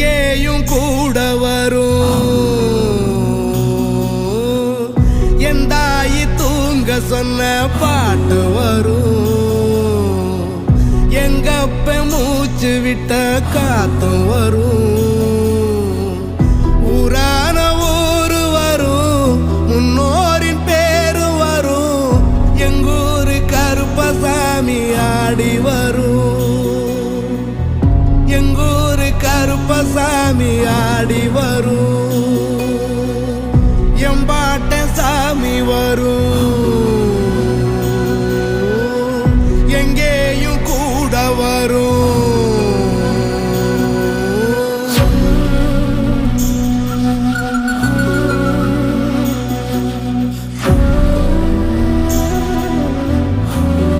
எங்கேயும் கூட வரும். என் தாயி தூங்க சொன்ன பாட்டு வரும். எங்கப்ப மூச்சு விட்ட காத்தும் வரும். கருப்பசாமி ஆடி வரும். எம்பாட்ட சாமி வரும். எங்கேயும் கூட வரும்.